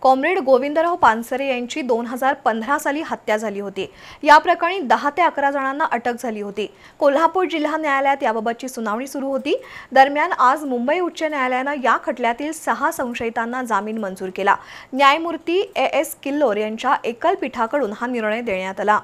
Comrade Govindrao Pansare यांची दोन हजार पंधरा साली हत्या झाली होती. या प्रकरणी दहा ते अकरा जणांना अटक झाली होती. कोल्हापूर जिल्हा न्यायालयात याबाबतची सुनावणी सुरू होती. दरम्यान आज मुंबई उच्च न्यायालयानं या खटल्यातील सहा संशयितांना जामीन मंजूर केला. न्यायमूर्ती ए एस किल्लोर यांच्या एकल पीठाकडून हा निर्णय देण्यात आला.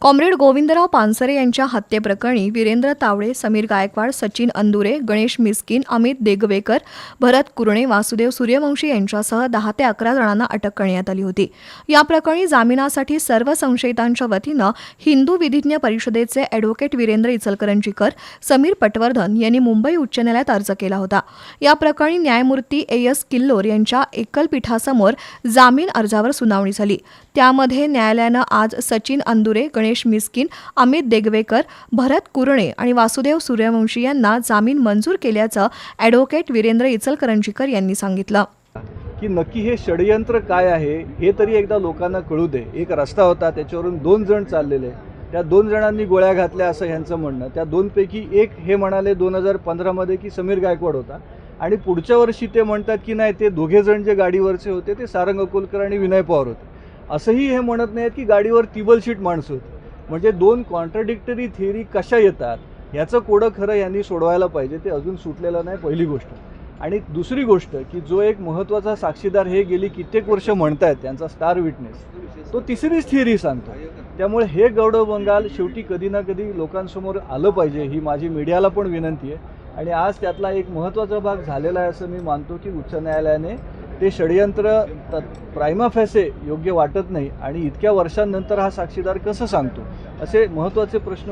कॉम्रेड गोविंदराव पानसरे यांच्या हत्येप्रकरणी वीरेंद्र तावडे समीर गायकवाड सचिन अंदुरे गणेश मिस्किन अमित देगवेकर भरत कुरणे वासुदेव सूर्यवंशी यांच्यासह दहा ते अकरा जणांना अटक करण्यात आली होती. या प्रकरणी जामिनासाठी सर्व संशयितांच्या वतीनं हिंदू विधिज्ञ परिषदेचे अॅडव्होकेट वीरेंद्र इचलकरंजीकर समीर पटवर्धन यांनी मुंबई उच्च न्यायालयात अर्ज केला होता. या प्रकरणी न्यायमूर्ती ए एस किल्लोर यांच्या एकल पीठासमोर जामीन अर्जावर सुनावणी झाली. त्यामध्ये न्यायालयानं आज सचिन अंदुरे गणेश मिस्किन अमित देगवेकर भरत कुरणे आणि वासुदेव सूर्यवंशी यांना जामीन मंजूर केल्याचं अॅडव्होकेट वीरेंद्र इचलकरंजीकर यांनी सांगितलं. की नक्की हे षडयंत्र काय आहे हे तरी एकदा लोकांना कळू दे. एक रस्ता होता त्याच्यावरून दोन जण चाललेले. त्या दोन जणांनी गोळ्या घातल्या असं ह्यांचं म्हणणं. त्या दोनपैकी एक हे म्हणाले दोन हजार पंधरामध्ये की समीर गायकवाड होता. आणि पुढच्या वर्षी ते म्हणतात की नाही ते दोघे जण जे गाडीवरचे होते ते सारंग अकोलकर आणि विनय पवार होते. असंही हे म्हणत नाहीत की गाडीवर टिबल शीट माणसं होती. म्हणजे दोन कॉन्ट्रडिक्टरी थिअरी कशा येतात ह्याचं कोडं खरं यांनी सोडवायला पाहिजे ते अजून सुटलेलं नाही पहिली गोष्ट. आणि दुसरी गोष्ट की जो एक महत्त्वाचा साक्षीदार हे गेली कित्येक वर्ष म्हणतायत त्यांचा स्टार विटनेस तो तिसरीच थिअरी सांगतो. त्यामुळे हे गौडव बंगाल शेवटी कधी ना कधी लोकांसमोर आलं पाहिजे ही माझी मीडियाला पण विनंती आहे. आणि आज त्यातला एक महत्त्वाचा भाग झालेला आहे असं मी मानतो की उच्च न्यायालयाने ते षडयंत्र प्रायमा फॅसे योग्य वाटत नाही आणि इतक्या वर्षांनंतर हा साक्षीदार कसं सांगतो? असे महत्त्वाचे प्रश्न